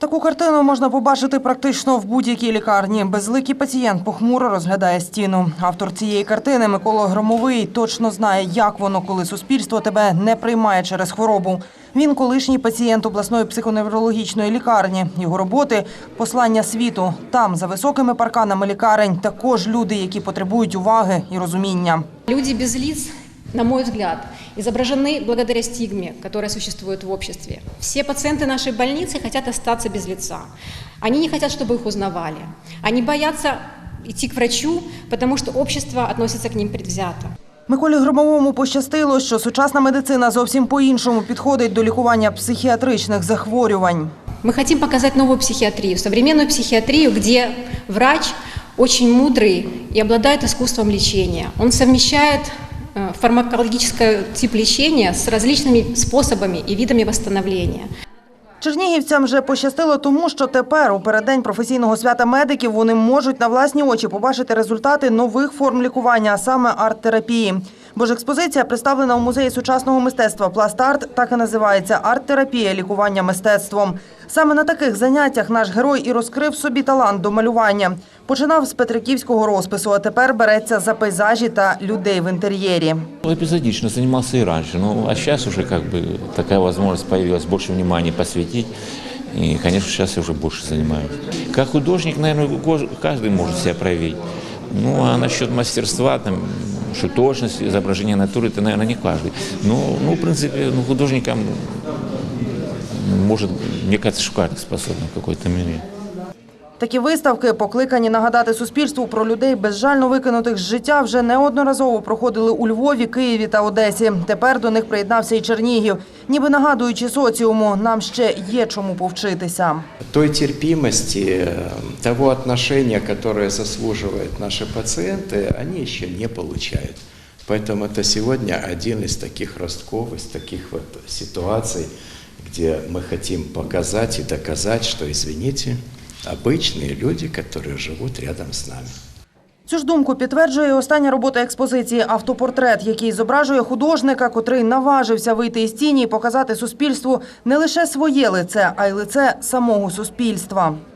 Таку картину можна побачити практично в будь-якій лікарні. Безликий пацієнт похмуро розглядає стіну. Автор цієї картини Микола Громовий точно знає, як воно, коли суспільство тебе не приймає через хворобу. Він колишній пацієнт обласної психоневрологічної лікарні. Його роботи послання світу. Там, за високими парканами лікарень, також люди, які потребують уваги і розуміння. Люди без лиц, на мой взгляд, изображены благодаря стигме, которая существует в обществе. Все пациенты нашей больницы хотят остаться без лица. Они не хотят, чтобы их узнавали. Они боятся идти к врачу, потому что общество относится к ним предвзято. Миколі Громовому пощастило, що сучасна медицина зовсім по-іншому підходить до лікування психіатричних захворювань. Мы хотим показать новую психиатрию, современную психиатрию, где врач очень мудрый и обладает искусством лечения. Он совмещает э, фармакологический тип лечения с различными способами и видами восстановления. Чернігівцям вже пощастило тому, що тепер, у переддень професійного свята медиків, вони можуть на власні очі побачити результати нових форм лікування, а саме арт-терапії. Бо ж експозиція, представлена у музеї сучасного мистецтва «Пластарт», так і називається арт-терапія лікування мистецтвом. Саме на таких заняттях наш герой і розкрив собі талант до малювання. Починав з петриківського розпису, а тепер береться за пейзажі та людей в інтер'єрі. Ну, Эпизодично занимался и раньше, ну, а сейчас уже как бы такая возможность появилась, больше внимания посвятить. И, конечно, сейчас я уже больше занимаюсь. Как художник, наверное, кож- каждый может себя проявить. Ну, а насчет мастерства, там, что точность изображения натуры, это, наверное, не каждый. Ну, ну, в принципе, ну, художникам может, мне кажется, что каждый способен в какой-то мере. Такі виставки, покликані нагадати суспільству про людей безжально викинутих з життя, вже неодноразово проходили у Львові, Києві та Одесі. Тепер до них приєднався і Чернігів. Ніби нагадуючи соціуму, нам ще є чому повчитися. той терпимости, э, того отношения, которое заслуживают наши пациенты, они еще не получают. Поэтому это сегодня один из таких ростков, из таких вот ситуаций, где мы хотим показать и доказать, что, извините, обычные люди, которые живут рядом с нами. Цю ж думку підтверджує і остання робота експозиції «Автопортрет», який зображує художника, котрий наважився вийти із тіні і показати суспільству не лише своє лице, а й лице самого суспільства.